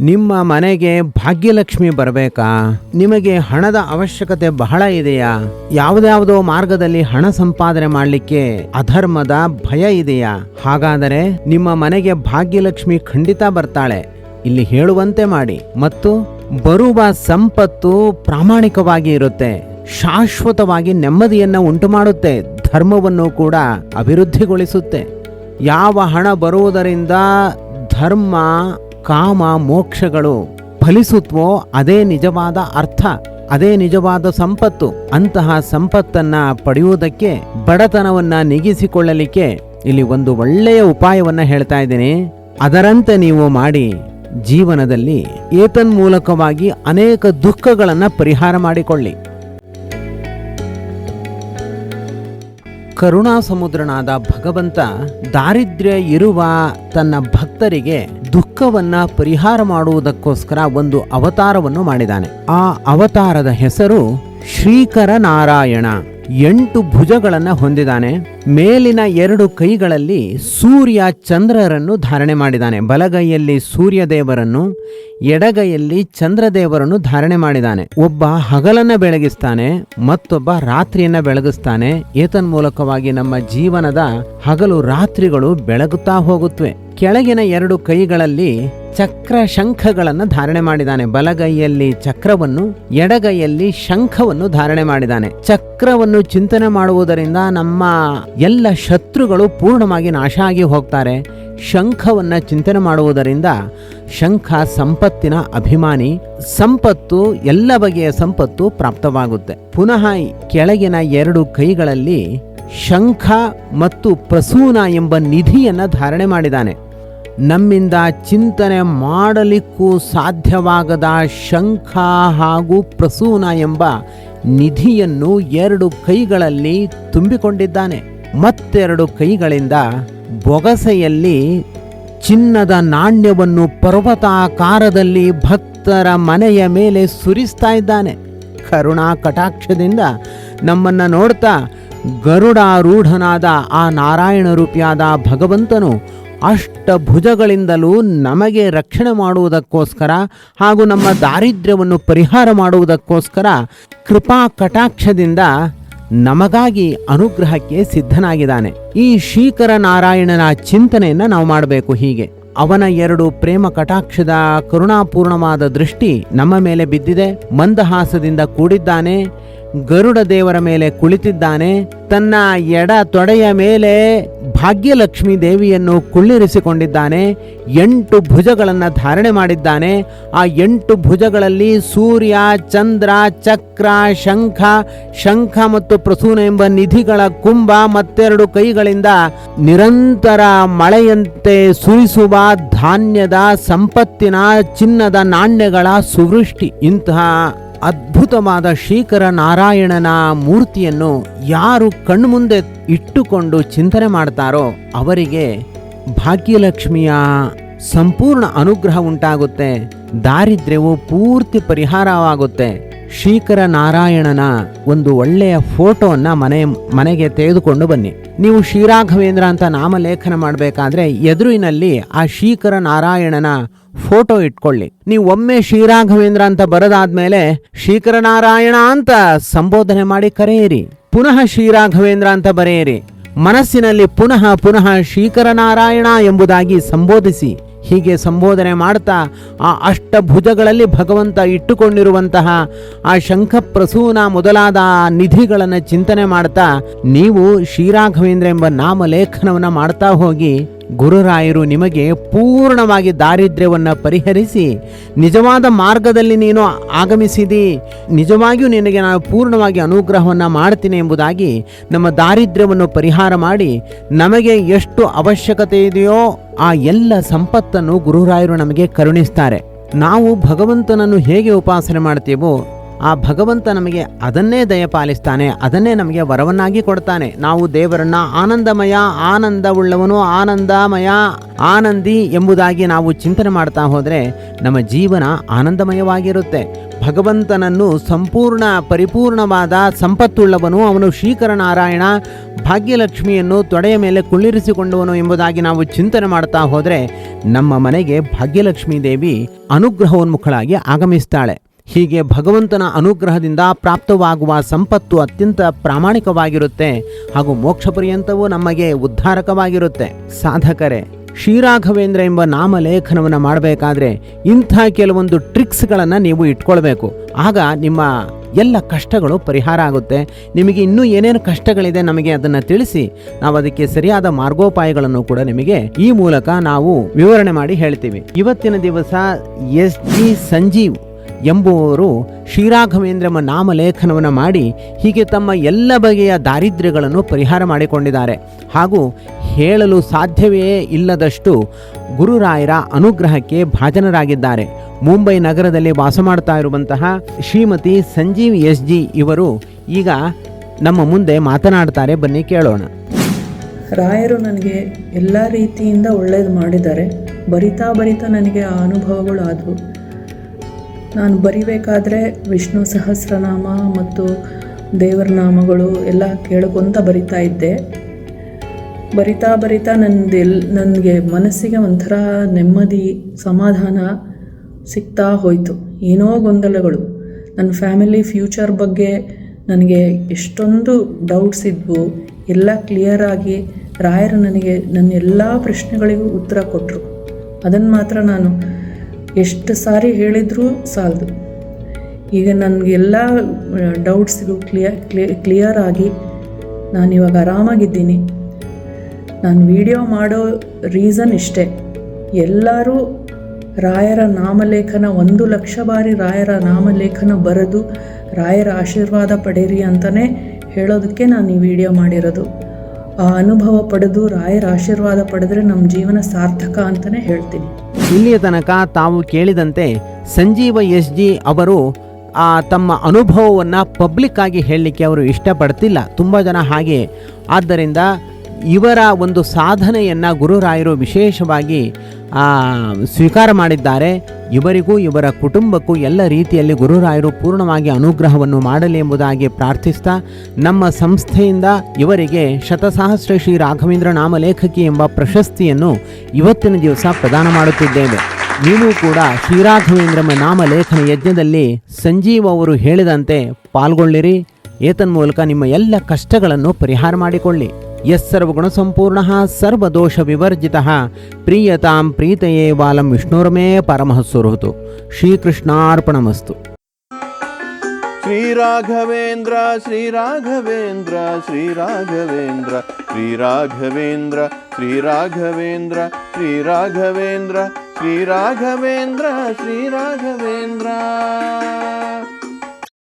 ನಿಮ್ಮ ಮನೆಗೆ ಭಾಗ್ಯಲಕ್ಷ್ಮಿ ಬರಬೇಕಾ? ನಿಮಗೆ ಹಣದ ಅವಶ್ಯಕತೆ ಬಹಳ ಇದೆಯಾ? ಯಾವುದ್ಯಾವುದೋ ಮಾರ್ಗದಲ್ಲಿ ಹಣ ಸಂಪಾದನೆ ಮಾಡಲಿಕ್ಕೆ ಅಧರ್ಮದ ಭಯ ಇದೆಯಾ? ಹಾಗಾದರೆ ನಿಮ್ಮ ಮನೆಗೆ ಭಾಗ್ಯಲಕ್ಷ್ಮಿ ಖಂಡಿತ ಬರ್ತಾಳೆ. ಇಲ್ಲಿ ಹೇಳುವಂತೆ ಮಾಡಿ. ಮತ್ತು ಬರುವ ಸಂಪತ್ತು ಪ್ರಾಮಾಣಿಕವಾಗಿ ಇರುತ್ತೆ. ಶಾಶ್ವತವಾಗಿ ನೆಮ್ಮದಿಯನ್ನ ಉಂಟು ಮಾಡುತ್ತೆ ಧರ್ಮವನ್ನು ಕೂಡ ಅಭಿವೃದ್ಧಿಗೊಳಿಸುತ್ತೆ. ಯಾವ ಹಣ ಬರುವುದರಿಂದ ಧರ್ಮ ಕಾಮ ಮೋಕ್ಷಗಳು ಫಲಿಸುತ್ತವೋ ಅದೇ ನಿಜವಾದ ಅರ್ಥ, ಅದೇ ನಿಜವಾದ ಸಂಪತ್ತು. ಅಂತಹ ಸಂಪತ್ತನ್ನ ಪಡೆಯುವುದಕ್ಕೆ ಬಡತನವನ್ನ ನೀಗಿಸಿಕೊಳ್ಳಲಿಕ್ಕೆ ಇಲ್ಲಿ ಒಂದು ಒಳ್ಳೆಯ ಉಪಾಯವನ್ನ ಹೇಳ್ತಾ ಇದ್ದೀನಿ. ಅದರಂತೆ ನೀವು ಮಾಡಿ ಜೀವನದಲ್ಲಿ ಏತನ್ಮೂಲಕವಾಗಿ ಅನೇಕ ದುಃಖಗಳನ್ನ ಪರಿಹಾರ ಮಾಡಿಕೊಳ್ಳಿ. ಕರುಣಾ ಸಮುದ್ರನಾದ ಭಗವಂತ ದಾರಿದ್ರ್ಯ ಇರುವ ತನ್ನ ಭಕ್ತರಿಗೆ ದುಃಖವನ್ನ ಪರಿಹಾರ ಮಾಡುವುದಕ್ಕೋಸ್ಕರ ಒಂದು ಅವತಾರವನ್ನು ಮಾಡಿದ್ದಾನೆ. ಆ ಅವತಾರದ ಹೆಸರು ಶ್ರೀಕರ ನಾರಾಯಣ ಎಂಟು ಭುಜಗಳನ್ನು ಹೊಂದಿದ್ದಾನೆ ಮೇಲಿನ ಎರಡು ಕೈಗಳಲ್ಲಿ ಸೂರ್ಯ ಚಂದ್ರರನ್ನು ಧಾರಣೆ ಮಾಡಿದ್ದಾನೆ ಬಲಗೈಯಲ್ಲಿ ಸೂರ್ಯ ದೇವರನ್ನು ಎಡಗೈಯಲ್ಲಿ ಚಂದ್ರದೇವರನ್ನು ಧಾರಣೆ ಮಾಡಿದ್ದಾನೆ ಒಬ್ಬ ಹಗಲನ್ನ ಬೆಳಗಿಸ್ತಾನೆ, ಮತ್ತೊಬ್ಬ ರಾತ್ರಿಯನ್ನ ಬೆಳಗಿಸ್ತಾನೆ. ಏತನ್ಮೂಲಕವಾಗಿ ನಮ್ಮ ಜೀವನದ ಹಗಲು ರಾತ್ರಿಗಳು ಬೆಳಗುತ್ತಾ ಹೋಗುತ್ತವೆ ಕೆಳಗಿನ ಎರಡು ಕೈಗಳಲ್ಲಿ ಚಕ್ರ ಶಂಖಗಳನ್ನು ಧಾರಣೆ ಮಾಡಿದ್ದಾನೆ. ಬಲಗೈಯಲ್ಲಿ ಚಕ್ರವನ್ನು, ಎಡಗೈಯಲ್ಲಿ ಶಂಖವನ್ನು ಧಾರಣೆ ಮಾಡಿದ್ದಾನೆ. ಚಕ್ರವನ್ನು ಚಿಂತನೆ ಮಾಡುವುದರಿಂದ ನಮ್ಮ ಎಲ್ಲ ಶತ್ರುಗಳು ಪೂರ್ಣವಾಗಿ ನಾಶ ಆಗಿ ಹೋಗ್ತಾರೆ. ಶಂಖವನ್ನು ಚಿಂತನೆ ಮಾಡುವುದರಿಂದ ಶಂಖ ಸಂಪತ್ತಿನ ಅಭಿಮಾನಿ, ಸಂಪತ್ತು, ಎಲ್ಲ ಬಗೆಯ ಸಂಪತ್ತು ಪ್ರಾಪ್ತವಾಗುತ್ತೆ. ಪುನಃ ಕೆಳಗಿನ ಎರಡು ಕೈಗಳಲ್ಲಿ ಶಂಖ ಮತ್ತು ಪ್ರಸೂನ ಎಂಬ ನಿಧಿಯನ್ನು ಧಾರಣೆ ಮಾಡಿದ್ದಾನೆ. ನಮ್ಮಿಂದ ಚಿಂತನೆ ಮಾಡಲಿಕ್ಕೂ ಸಾಧ್ಯವಾಗದ ಶಂಖ ಹಾಗೂ ಪ್ರಸೂನ ಎಂಬ ನಿಧಿಯನ್ನು ಎರಡು ಕೈಗಳಲ್ಲಿ ತುಂಬಿಕೊಂಡಿದ್ದಾನೆ. ಮತ್ತೆರಡು ಕೈಗಳಿಂದ ಬೊಗಸೆಯಲ್ಲಿ ಚಿನ್ನದ ನಾಣ್ಯವನ್ನು ಪರ್ವತಾಕಾರದಲ್ಲಿ ಭಕ್ತರ ಮನೆಯ ಮೇಲೆ ಸುರಿಸ್ತಾ ಇದ್ದಾನೆ. ಕರುಣಾ ಕಟಾಕ್ಷದಿಂದ ನಮ್ಮನ್ನ ನೋಡ್ತಾ ಗರುಡಾರೂಢನಾದ ಆ ನಾರಾಯಣ ರೂಪಿಯಾದ ಭಗವಂತನು ಅಷ್ಟಭುಜಗಳಿಂದಲೂ ನಮಗೆ ರಕ್ಷಣೆ ಮಾಡುವುದಕ್ಕೋಸ್ಕರ ಹಾಗೂ ನಮ್ಮ ದಾರಿದ್ರ್ಯವನ್ನು ಪರಿಹಾರ ಮಾಡುವುದಕ್ಕೋಸ್ಕರ ಕೃಪಾ ಕಟಾಕ್ಷದಿಂದ ನಮಗಾಗಿ ಅನುಗ್ರಹಕ್ಕೆ ಸಿದ್ಧನಾಗಿದ್ದಾನೆ. ಈ ಶ್ರೀಕರ ನಾರಾಯಣನ ಚಿಂತನೆಯನ್ನ ನಾವು ಮಾಡಬೇಕು ಹೀಗೆ. ಅವನ ಎರಡು ಪ್ರೇಮ ಕಟಾಕ್ಷದ ಕರುಣಾಪೂರ್ಣವಾದ ದೃಷ್ಟಿ ನಮ್ಮ ಮೇಲೆ ಬಿದ್ದಿದೆ. ಮಂದಹಾಸದಿಂದ ಕೂಡಿದ್ದಾನೆ. ಗರುಡ ದೇವರ ಮೇಲೆ ಕುಳಿತಿದ್ದಾನೆ. ತನ್ನ ಎಡ ತೊಡೆಯ ಮೇಲೆ ಭಾಗ್ಯಲಕ್ಷ್ಮಿ ದೇವಿಯನ್ನು ಕುಳ್ಳಿರಿಸಿಕೊಂಡಿದ್ದಾನೆ. ಎಂಟು ಭುಜಗಳನ್ನು ಧಾರಣೆ ಮಾಡಿದ್ದಾನೆ. ಆ ಎಂಟು ಭುಜಗಳಲ್ಲಿ ಸೂರ್ಯ, ಚಂದ್ರ, ಚಕ್ರ, ಶಂಖ ಶಂಖ ಮತ್ತು ಪ್ರಸೂನ ಎಂಬ ನಿಧಿಗಳ ಕುಂಭ ಮತ್ತೆರಡು ಕೈಗಳಿಂದ ನಿರಂತರ ಮಳೆಯಂತೆ ಸುರಿಸುವ ಧಾನ್ಯದ ಸಂಪತ್ತಿನ ಚಿನ್ನದ ನಾಣ್ಯಗಳ ಸುವೃಷ್ಟಿ. ಇಂತಹ ಅದ್ಭುತವಾದ ಶ್ರೀಕರ ನಾರಾಯಣನ ಮೂರ್ತಿಯನ್ನು ಯಾರು ಕಣ್ಮುಂದೆ ಇಟ್ಟುಕೊಂಡು ಚಿಂತನೆ ಮಾಡ್ತಾರೋ ಅವರಿಗೆ ಭಾಗ್ಯಲಕ್ಷ್ಮಿಯ ಸಂಪೂರ್ಣ ಅನುಗ್ರಹ ಉಂಟಾಗುತ್ತೆ. ದಾರಿದ್ರ್ಯವು ಪೂರ್ತಿ ಪರಿಹಾರವಾಗುತ್ತೆ. ಶ್ರೀಕರ ನಾರಾಯಣನ ಒಂದು ಒಳ್ಳೆಯ ಫೋಟೋವನ್ನ ಮನೆ, ಮನೆಗೆ ತೆಗೆದುಕೊಂಡು ಬನ್ನಿ. ನೀವು ಶ್ರೀರಾಘವೇಂದ್ರ ಅಂತ ನಾಮಲೇಖನ ಮಾಡಬೇಕಾದ್ರೆ ಎದುರಿನಲ್ಲಿ ಆ ಶ್ರೀಕರ ನಾರಾಯಣನ ಫೋಟೋ ಇಟ್ಕೊಳ್ಳಿ. ನೀವು ಒಮ್ಮೆ ಶ್ರೀರಾಘವೇಂದ್ರ ಅಂತ ಬರೆದಾದ್ಮೇಲೆ ಶ್ರೀಕರ ನಾರಾಯಣ ಅಂತ ಸಂಬೋಧನೆ ಮಾಡಿ ಕರೆಯಿರಿ. ಪುನಃ ಶ್ರೀರಾಘವೇಂದ್ರ ಅಂತ ಬರೆಯಿರಿ. ಮನಸ್ಸಿನಲ್ಲಿ ಪುನಃ ಪುನಃ ಶ್ರೀಕರ ನಾರಾಯಣ ಎಂಬುದಾಗಿ ಸಂಬೋಧಿಸಿ. ಹೀಗೆ ಸಂಬೋಧನೆ ಮಾಡ್ತಾ ಆ ಅಷ್ಟಭುಜಗಳಲ್ಲಿ ಭಗವಂತ ಇಟ್ಟುಕೊಂಡಿರುವಂತಹ ಆ ಶಂಖ ಪ್ರಸೂನ ಮೊದಲಾದ ನಿಧಿಗಳನ್ನು ಚಿಂತನೆ ಮಾಡ್ತಾ ನೀವು ಶ್ರೀರಾಘವೇಂದ್ರ ಎಂಬ ನಾಮಲೇಖನವನ್ನು ಮಾಡ್ತಾ ಹೋಗಿ ಗುರುರಾಯರು ನಿಮಗೆ ಪೂರ್ಣವಾಗಿ ದಾರಿದ್ರ್ಯವನ್ನು ಪರಿಹರಿಸಿ ನಿಜವಾದ ಮಾರ್ಗದಲ್ಲಿ ನೀನು ಆಗಮಿಸಿದಿ, ನಿಜವಾಗಿಯೂ ನಿನಗೆ ನಾನು ಪೂರ್ಣವಾಗಿ ಅನುಗ್ರಹವನ್ನು ಮಾಡ್ತೀನಿ ಎಂಬುದಾಗಿ ನಮ್ಮ ದಾರಿದ್ರ್ಯವನ್ನು ಪರಿಹಾರ ಮಾಡಿ ನಮಗೆ ಎಷ್ಟು ಅವಶ್ಯಕತೆ ಇದೆಯೋ ಆ ಎಲ್ಲ ಸಂಪತ್ತನ್ನು ಗುರುರಾಯರು ನಮಗೆ ಕರುಣಿಸ್ತಾರೆ. ನಾವು ಭಗವಂತನನ್ನು ಹೇಗೆ ಉಪಾಸನೆ ಮಾಡ್ತೀವೋ ಆ ಭಗವಂತ ನಮಗೆ ಅದನ್ನೇ ದಯಪಾಲಿಸ್ತಾನೆ ಅದನ್ನೇ ನಮಗೆ ವರವನ್ನಾಗಿ ಕೊಡ್ತಾನೆ. ನಾವು ದೇವರನ್ನ ಆನಂದಮಯ, ಆನಂದವುಳ್ಳವನು ಆನಂದಮಯ, ಆನಂದಿ ಎಂಬುದಾಗಿ ನಾವು ಚಿಂತನೆ ಮಾಡ್ತಾ ಹೋದರೆ ನಮ್ಮ ಜೀವನ ಆನಂದಮಯವಾಗಿರುತ್ತೆ. ಭಗವಂತನನ್ನು ಸಂಪೂರ್ಣ, ಪರಿಪೂರ್ಣವಾದ ಸಂಪತ್ತುಳ್ಳವನು, ಅವನು ಶ್ರೀಕರನಾರಾಯಣ ಭಾಗ್ಯಲಕ್ಷ್ಮಿಯನ್ನು ತೊಡೆಯ ಮೇಲೆ ಕುಳ್ಳಿರಿಸಿಕೊಂಡವನು ಎಂಬುದಾಗಿ ನಾವು ಚಿಂತನೆ ಮಾಡ್ತಾ ಹೋದರೆ ನಮ್ಮ ಮನೆಗೆ ಭಾಗ್ಯಲಕ್ಷ್ಮೀ ದೇವಿ ಅನುಗ್ರಹೋನ್ಮುಖಳಾಗಿ ಆಗಮಿಸ್ತಾಳೆ. ಹೀಗೆ ಭಗವಂತನ ಅನುಗ್ರಹದಿಂದ ಪ್ರಾಪ್ತವಾಗುವ ಸಂಪತ್ತು ಅತ್ಯಂತ ಪ್ರಾಮಾಣಿಕವಾಗಿರುತ್ತೆ ಹಾಗೂ ಮೋಕ್ಷ ಪರ್ಯಂತವೂ ನಮಗೆ ಉದ್ಧಾರಕವಾಗಿರುತ್ತೆ. ಸಾಧಕರೇ, ಶ್ರೀರಾಘವೇಂದ್ರ ಎಂಬ ನಾಮಲೇಖನವನ್ನು ಮಾಡಬೇಕಾದ್ರೆ ಇಂಥ ಕೆಲವೊಂದು ಟ್ರಿಕ್ಸ್ಗಳನ್ನು ನೀವು ಇಟ್ಕೊಳ್ಬೇಕು. ಆಗ ನಿಮ್ಮ ಎಲ್ಲ ಕಷ್ಟಗಳು ಪರಿಹಾರ ಆಗುತ್ತೆ. ನಿಮಗೆ ಇನ್ನೂ ಏನೇನು ಕಷ್ಟಗಳಿದೆ ನಮಗೆ ಅದನ್ನು ತಿಳಿಸಿ, ನಾವು ಅದಕ್ಕೆ ಸರಿಯಾದ ಮಾರ್ಗೋಪಾಯಗಳನ್ನು ಕೂಡ ನಿಮಗೆ ಈ ಮೂಲಕ ನಾವು ವಿವರಣೆ ಮಾಡಿ ಹೇಳ್ತೀವಿ. ಇವತ್ತಿನ ದಿವಸ ಎಸ್ ಜಿ ಸಂಜೀವ್ ಎಂಬುವವರು ಶ್ರೀರಾಘವೇಂದ್ರ ಎಂಬ ನಾಮಲೇಖನವನ್ನು ಮಾಡಿ ಹೀಗೆ ತಮ್ಮ ಎಲ್ಲ ಬಗೆಯ ದಾರಿದ್ರ್ಯಗಳನ್ನು ಪರಿಹಾರ ಮಾಡಿಕೊಂಡಿದ್ದಾರೆ. ಹಾಗೂ ಹೇಳಲು ಸಾಧ್ಯವೇ ಇಲ್ಲದಷ್ಟು ಗುರುರಾಯರ ಅನುಗ್ರಹಕ್ಕೆ ಭಾಜನರಾಗಿದ್ದಾರೆ. ಮುಂಬೈ ನಗರದಲ್ಲಿ ವಾಸ ಮಾಡ್ತಾ ಇರುವಂತಹ ಶ್ರೀಮತಿ ಸಂಜೀವ್ ಎಸ್ ಜಿ ಇವರು ಈಗ ನಮ್ಮ ಮುಂದೆ ಮಾತನಾಡ್ತಾರೆ. ಬನ್ನಿ ಕೇಳೋಣ. ರಾಯರು ನನಗೆ ಎಲ್ಲ ರೀತಿಯಿಂದ ಒಳ್ಳೇದು ಮಾಡಿದ್ದಾರೆ. ಬರಿತಾ ಬರಿತಾ ನನಗೆ ಆ ಅನುಭವಗಳು ಆದವು ನಾನು ಬರಿಬೇಕಾದ್ರೆ ವಿಷ್ಣು ಸಹಸ್ರನಾಮ ಮತ್ತು ದೇವರ ನಾಮಗಳು ಎಲ್ಲ ಕೇಳ್ಕೊತ ಬರಿತಾ ಇದ್ದೆ. ಬರಿತಾ ಬರಿತಾ ನಂದು ಎಲ್ ನನಗೆ ಮನಸ್ಸಿಗೆ ಒಂಥರ ನೆಮ್ಮದಿ, ಸಮಾಧಾನ ಸಿಗ್ತಾ ಹೋಯಿತು. ಏನೋ ಗೊಂದಲಗಳು. ನನ್ನ ಫ್ಯಾಮಿಲಿ ಫ್ಯೂಚರ್ ಬಗ್ಗೆ ನನಗೆ ಎಷ್ಟೊಂದು ಡೌಟ್ಸ್ ಇದ್ವು. ಎಲ್ಲ ಕ್ಲಿಯರ್ ಆಗಿ ರಾಯರು ನನಗೆ ನನ್ನ ಎಲ್ಲ ಪ್ರಶ್ನೆಗಳಿಗೂ ಉತ್ತರ ಕೊಟ್ಟರು ಅದನ್ನು ಮಾತ್ರ ನಾನು ಎಷ್ಟು ಸಾರಿ ಹೇಳಿದರೂ ಸಾಲದು. ಈಗ ನನಗೆಲ್ಲ ಡೌಟ್ಸಿಗೂ ಕ್ಲಿಯರ್ ಕ್ಲಿಯರ್ ಆಗಿ ನಾನು ಇವಾಗ ಆರಾಮಾಗಿದ್ದೀನಿ. ನಾನು ವಿಡಿಯೋ ಮಾಡೋ ರೀಸನ್ ಇಷ್ಟೇ. ಎಲ್ಲರೂ ರಾಯರ ನಾಮಲೇಖನ, ಒಂದು ಲಕ್ಷ ಬಾರಿ ರಾಯರ ನಾಮಲೇಖನ ಬರೆದು ರಾಯರ ಆಶೀರ್ವಾದ ಪಡೀರಿ ಅಂತಲೇ ಹೇಳೋದಕ್ಕೆ ನಾನು ಈ ವಿಡಿಯೋ ಮಾಡಿರೋದು. ಆ ಅನುಭವ ಪಡೆದು ರಾಯರ ಆಶೀರ್ವಾದ ಪಡೆದ್ರೆ ನಮ್ಮ ಜೀವನ ಸಾರ್ಥಕ ಅಂತಲೇ ಹೇಳ್ತೀನಿ. ಇಲ್ಲಿಯ ತನಕ ತಾವು ಕೇಳಿದಂತೆ ಸಂಜೀವ ಎಸ್ ಜಿ ಅವರು ತಮ್ಮ ಅನುಭವವನ್ನು ಪಬ್ಲಿಕ್ ಆಗಿ ಹೇಳಲಿಕ್ಕೆ ಅವರು ಇಷ್ಟಪಡ್ತಿಲ್ಲ. ತುಂಬ ಜನ ಹಾಗೆ. ಆದ್ದರಿಂದ ಇವರ ಒಂದು ಸಾಧನೆಯನ್ನು ಗುರುರಾಯರು ವಿಶೇಷವಾಗಿ ಸ್ವೀಕಾರ ಮಾಡಿದ್ದಾರೆ. ಇವರಿಗೂ ಇವರ ಕುಟುಂಬಕ್ಕೂ ಎಲ್ಲ ರೀತಿಯಲ್ಲಿ ಗುರುರಾಯರು ಪೂರ್ಣವಾಗಿ ಅನುಗ್ರಹವನ್ನು ಮಾಡಲಿ ಎಂಬುದಾಗಿ ಪ್ರಾರ್ಥಿಸ್ತಾ ನಮ್ಮ ಸಂಸ್ಥೆಯಿಂದ ಇವರಿಗೆ ಶತಸಹಸ್ರ ಶ್ರೀ ರಾಘವೇಂದ್ರ ನಾಮಲೇಖಕಿ ಎಂಬ ಪ್ರಶಸ್ತಿಯನ್ನು ಇವತ್ತಿನ ದಿವಸ ಪ್ರದಾನ ಮಾಡುತ್ತಿದ್ದೇವೆ. ನೀವು ಕೂಡ ಶ್ರೀರಾಘವೇಂದ್ರಮ ನಾಮಲೇಖನ ಯಜ್ಞದಲ್ಲಿ ಸಂಜೀವ್ ಅವರು ಹೇಳಿದಂತೆ ಪಾಲ್ಗೊಳ್ಳಿರಿ. ಏತನ್ಮೂಲಕ ನಿಮ್ಮ ಎಲ್ಲ ಕಷ್ಟಗಳನ್ನು ಪರಿಹಾರ ಮಾಡಿಕೊಳ್ಳಿ. ಯಸ್ಸರ್ವಗುಣ ಸಂಪೂರ್ಣ ಸರ್ವದೋಷ ವಿವರ್ಜಿತ ಪ್ರೀಯತಾಂ ಪ್ರೀತಯೇ ಬಾಲಂ ವಿಷ್ಣುರಮೇ ಪರಮಃ ಸುರುತು ಶ್ರೀಕೃಷ್ಣಾರ್ಪಣಮಸ್ತು ಶ್ರೀರಾಘವೇಂದ್ರ ಶ್ರೀರಾಘವೇಂದ್ರ ಶ್ರೀರಾಘವೇಂದ್ರ ಶ್ರೀರಾಘವೇಂದ್ರ ಶ್ರೀರಾಘವೇಂದ್ರ ಶ್ರೀರಾಘವೇಂದ್ರ ಶ್ರೀರಾಘವೇಂದ್ರ ಶ್ರೀರಾಘವೇಂದ್ರ